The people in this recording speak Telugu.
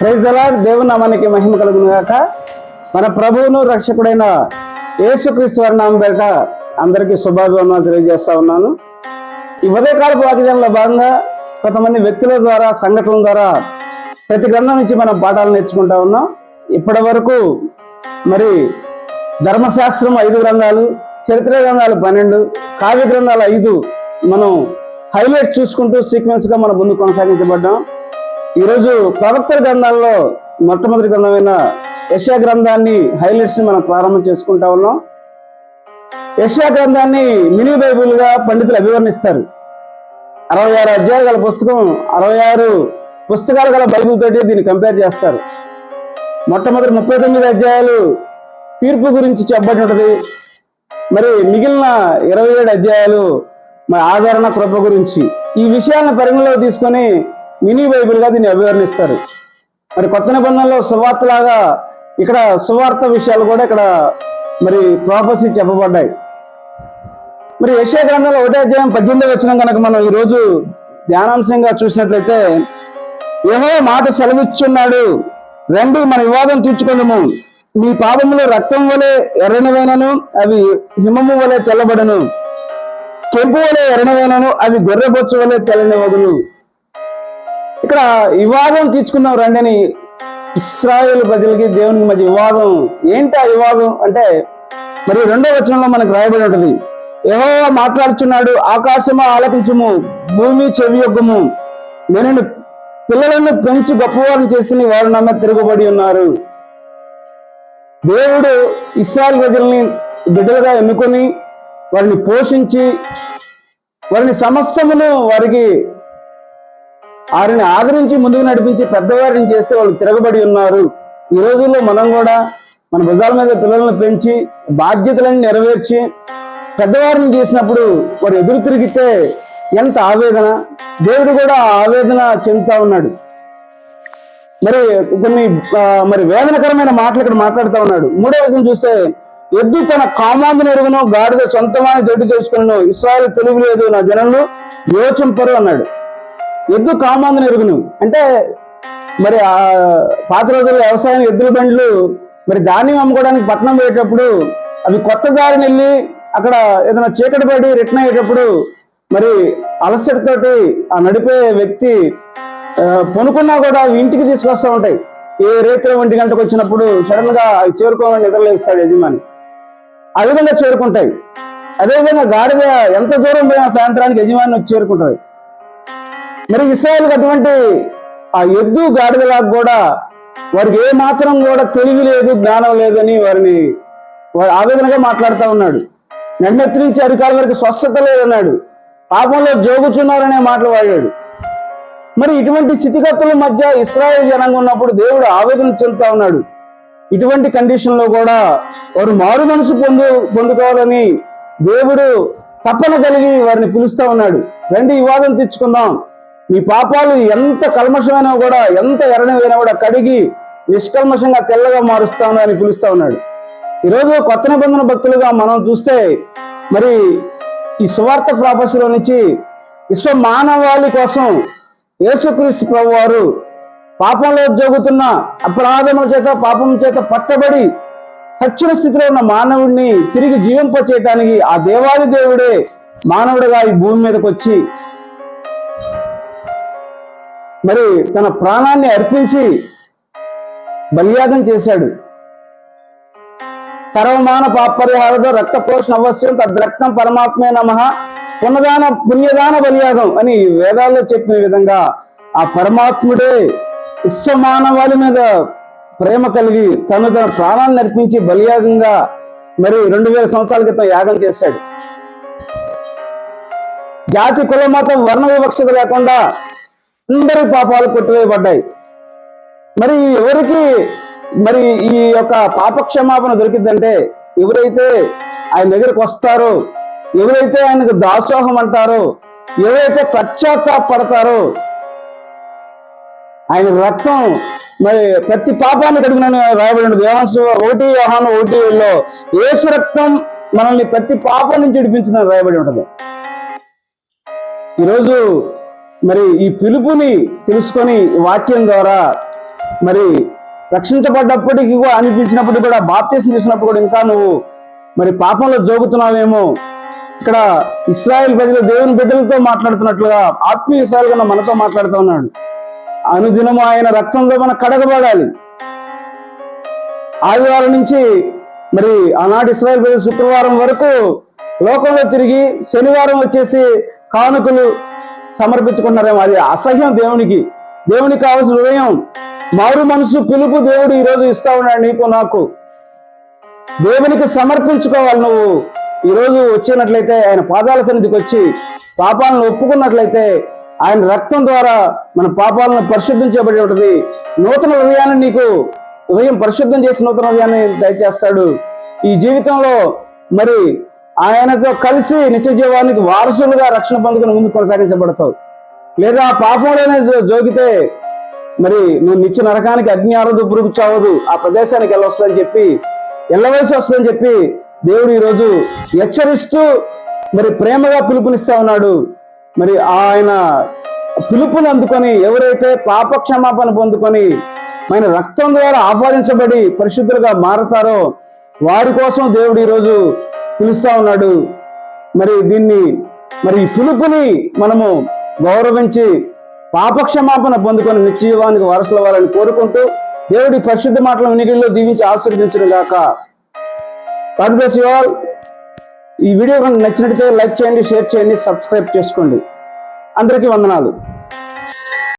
ప్రైజ్లా దేవుని నామానికి మహిమ కలుగును గాక. మన ప్రభువును రక్షకుడైన యేసుక్రీస్తు వారి నామం పేరిట అందరికీ శుభాభివందనాలు తెలియజేస్తా ఉన్నాను. ఈ ఉదయకాలపు వాక్యంలో భాగంగా కొంతమంది వ్యక్తుల ద్వారా సంఘటనల ద్వారా ప్రతి గ్రంథం నుంచి మనం పాఠాలు నేర్చుకుంటా ఉన్నాం. ఇప్పటి వరకు మరి ధర్మశాస్త్రం ఐదు గ్రంథాలు చరిత్ర గ్రంథాలు పన్నెండు కావ్య గ్రంథాలు ఐదు మనం హైలైట్ చూసుకుంటూ సీక్వెన్స్గా మన మనం ముందు కొనసాగించబడ్డాం. ఈరోజు ప్రవక్తల గ్రంథాల్లో మొట్టమొదటి గ్రంథమైన యశా గ్రంథాన్ని హైలైట్స్ని మనం ప్రారంభం చేసుకుంటా ఉన్నాం. యశా గ్రంథాన్ని మినీ బైబిల్గా పండితులు అభివర్ణిస్తారు. అరవై ఆరు అధ్యాయాలు గల పుస్తకం అరవై ఆరు పుస్తకాలు గల బైబిల్ తోటి దీన్ని కంపేర్ చేస్తారు. మొట్టమొదటి ముప్పై తొమ్మిది అధ్యాయాలు తీర్పు గురించి చెప్పబడి ఉంటుంది. మరి మిగిలిన ఇరవై ఏడు అధ్యాయాలు మరి ఆదరణ కృప గురించి. ఈ విషయాలను పరిగణలో తీసుకొని మినీ బైబిల్గా దీన్ని అభివర్ణిస్తారు. మరి కొత్త నిబంధనలో సువార్తలాగా ఇక్కడ సువార్త విషయాలు కూడా ఇక్కడ మరి ప్రాపసి చెప్పబడ్డాయి. మరి యశా గ్రంథంలో ఒకటే అధ్యాయం పద్దెనిమిది వచ్చిన కనుక మనం ఈరోజు ధ్యానాంశంగా చూసినట్లయితే ఏహో మాట సెలవిచ్చున్నాడు రండి మన వివాదం తీర్చుకుందాము మీ పాపములు రక్తం వలె ఎర్రనివైనను అవి హిమము వలె తెల్లబడను. కెంపు వలె ఎర్రనివైనను అవి గొర్రెబొచ్చు వలె తెల్లనివగును ఇక్కడ వివాదం తీర్చుకుందాం రండి అని ఇస్రాయేల్ ప్రజలకి దేవునికి మధ్య వివాదం. ఏంటి ఆ వివాదం? అంటే మరి రెండో వచనంలో మనకు రాయబడి ఉంటుంది. ఏవో మాట్లాడుచున్నాడు ఆకాశము ఆలకించుము భూమి చెవి యొక్కము నేను పిల్లలను పెంచి గొప్పవారిని చేస్తున్న వారు నమ్మ తిరుగుబడి ఉన్నారు. దేవుడు ఇస్రాయల్ ప్రజల్ని బిడ్డలుగా ఎన్నుకొని వారిని పోషించి వారిని సమస్తమును వారికి వారిని ఆదరించి ముందుకు నడిపించి పెద్దవారిని చేస్తే వాళ్ళు తిరగబడి ఉన్నారు. ఈ రోజుల్లో మనం కూడా మన భుజాల మీద పిల్లలను పెంచి బాధ్యతలను నెరవేర్చి పెద్దవారిని చేసినప్పుడు వారు ఎదురు తిరిగితే ఎంత ఆవేదన. దేవుడు కూడా ఆవేదన చెందుతా ఉన్నాడు. మరి కొన్ని మరి వేదనకరమైన మాటలు ఇక్కడ మాట్లాడుతూ ఉన్నాడు. మూడో విషయం చూస్తే ఎద్దు తన కామాంధుని ఎరుగును గాడిద సొంతమాని దొడ్డి తెలుసుకున్నాను ఇస్రాయల్ తెలివి లేదు నా జనంలో యోచింపరు అన్నాడు. ఎద్దు కామాంధుని ఎరుగును. అంటే మరి ఆ పాత రోజుల్లో వ్యవసాయం ఎద్దుల బండ్లు మరి ధాన్యం అమ్ముకోవడానికి పట్నం పోయేటప్పుడు అవి కొత్త దారిని వెళ్ళి అక్కడ ఏదైనా చీకటి పడి రిటర్న్ అయ్యేటప్పుడు మరి అలసటతోటి ఆ నడిపే వ్యక్తి పనుకున్నా కూడా అవి ఇంటికి తీసుకొస్తూ ఉంటాయి. ఏ రేత్రి ఒంటి గంటకు వచ్చినప్పుడు సడన్గా అవి చేరుకోవాలని నిద్రలేస్తాడు యజమాని. ఆ విధంగా చేరుకుంటాయి. అదేవిధంగా గాడిద ఎంత దూరం పోయినా సాయంత్రానికి యజమాని వచ్చి చేరుకుంటుంది. మరి ఇస్రాయల్కి అటువంటి ఆ ఎద్దు గాడిదలాగా కూడా వారికి ఏ మాత్రం కూడా తెలివి లేదు జ్ఞానం లేదని వారిని వారు ఆవేదనగా మాట్లాడుతూ ఉన్నాడు. నన్నెత్తి నుంచి అధికారుల వరకు స్వస్థత లేదన్నాడు పాపంలో జోగుచున్నారనే మాటలు వాడాడు. మరి ఇటువంటి స్థితిగతుల మధ్య ఇస్రాయేల్ జనంగా ఉన్నప్పుడు దేవుడు ఆవేదన చెందుతా ఉన్నాడు. ఇటువంటి కండిషన్లో కూడా వారు మారు మనసు పొందు పొందుకోవాలని దేవుడు తప్పన కలిగి వారిని పిలుస్తా ఉన్నాడు. రండి వివాదం తెచ్చుకుందాం మీ పాపాలు ఎంత కల్మషమైనా కూడా ఎంత ఎరణమైనా కూడా కడిగి నిష్కల్మషంగా తెల్లగా మారుస్తాను అని పిలుస్తా ఉన్నాడు. ఈరోజు కొత్త నిబంధన భక్తులుగా మనం చూస్తే మరి ఈ సువార్త ప్రాపస్లో నుంచి విశ్వ మానవాళి కోసం యేసుక్రీస్తు ప్రభు వారు పాపంలో జరుగుతున్న అపరాధముల చేత పాపం చేత పట్టబడి సచ్చిన స్థితిలో ఉన్న మానవుడిని తిరిగి జీవింప చేయటానికి ఆ దేవాది దేవుడే మానవుడిగా ఈ భూమి మీదకి వచ్చి మరి తన ప్రాణాన్ని అర్పించి బలియాగం చేశాడు. సర్వమాన పాపరిహారతో రక్త పోషణ అవశ్యం తద్రక్తం పరమాత్మే నమ. పునదాన పుణ్యదాన బలియాగం అని వేదాల్లో చెప్పిన విధంగా ఆ పరమాత్ముడే విశ్వమానవాళి మీద ప్రేమ కలిగి తను తన ప్రాణాన్ని అర్పించి బలియాగంగా మరి రెండు వేల సంవత్సరాల క్రితం యాగం చేశాడు. జాతి కుల మతం వర్ణ వివక్షత లేకుండా అందరి పాపాలు కొట్టివేయబడ్డాయి. మరి ఎవరికి మరి ఈ యొక్క పాప క్షమాపణ దొరికిందంటే ఎవరైతే ఆయన దగ్గరికి వస్తారో ఎవరైతే ఆయనకు దాసోహం అంటారో ఎవరైతే పశ్చాత్తాపడతారో ఆయన రక్తం మరి ప్రతి పాపాన్ని కడుగునని రాయబడి దేవాంశ ఒకటి వాహనం ఒకటిలో యేసు రక్తం మనల్ని ప్రతి పాపం నుంచి విడిపించిన రాయబడి ఉంటుంది. ఈరోజు మరి ఈ పిలుపుని తెలుసుకొని వాక్యం ద్వారా మరి రక్షించబడ్డప్పటికీ కూడా అనిపించినప్పుడు కూడా బాప్తీసం చేసినప్పుడు కూడా ఇంకా నువ్వు మరి పాపంలో జోగుతున్నావేమో. ఇక్కడ ఇస్రాయల్ ప్రజలు దేవుని బిడ్డలతో మాట్లాడుతున్నట్లుగా ఆత్మీయ ఇస్రాయల్ కన్నా మనతో మాట్లాడుతూ ఉన్నాడు. అనుదినము ఆయన రక్తంలో మనం కడగబడాలి. ఆదివారం నుంచి మరి ఆనాటి ఇస్రాయల్ ప్రజలు శుక్రవారం వరకు లోకంలో తిరిగి శనివారం వచ్చేసి కానుకలు సమర్పించుకున్నారేమో. అది అసహ్యం దేవునికి. దేవునికి కావాల్సిన హృదయం. మారు మనసు పిలుపు దేవుడు ఈరోజు ఇస్తా ఉన్నాడు నీకు నాకు. దేవునికి సమర్పించుకోవాలి నువ్వు. ఈరోజు వచ్చినట్లయితే ఆయన పాదాల సన్నిధికి వచ్చి పాపాలను ఒప్పుకున్నట్లయితే ఆయన రక్తం ద్వారా మన పాపాలను పరిశుద్ధం చేయబడి ఉంటుంది. నూతన హృదయాన్ని నీకు హృదయం పరిశుద్ధం చేసి నూతన హృదయాన్ని దయచేస్తాడు. ఈ జీవితంలో మరి ఆయనతో కలిసి నిత్య జీవానికి వారసులుగా రక్షణ పొందుకుని ముందు కొనసాగించబడతావు. లేదా పాపంలోనే జోగితే మరి నువ్వు నిత్య నరకానికి అగ్ని ఆరదు పురుగు చావదు ఆ ప్రదేశానికి వెళ్ళొస్తుందని చెప్పి వెళ్ళవలసి వస్తుందని చెప్పి దేవుడు ఈరోజు హెచ్చరిస్తూ మరి ప్రేమగా పిలుపునిస్తా ఉన్నాడు. మరి ఆయన పిలుపుని అందుకొని ఎవరైతే పాప క్షమాపణ పొందుకొని మన రక్తం ద్వారా ఆహ్వానించబడి పరిశుద్ధులుగా మారతారో వారి కోసం దేవుడు ఈరోజు పిలుస్తా ఉన్నాడు. మరి దీన్ని మరి ఈ పిలుపుని మనము గౌరవించి పాపక్షమాపణ పొందుకొని నిత్యజీవానికి వారసుల వారని కోరుకుంటూ దేవుడి పరిశుద్ధ మాటల వినికిడిలో దీవించి ఆశీర్వదించడం గాక. గాడ్ బ్లెస్ యు ఆల్ ఈ వీడియో కనుక నచ్చినట్లయితే లైక్ చేయండి షేర్ చేయండి సబ్స్క్రైబ్ చేసుకోండి. అందరికీ వందనాలు.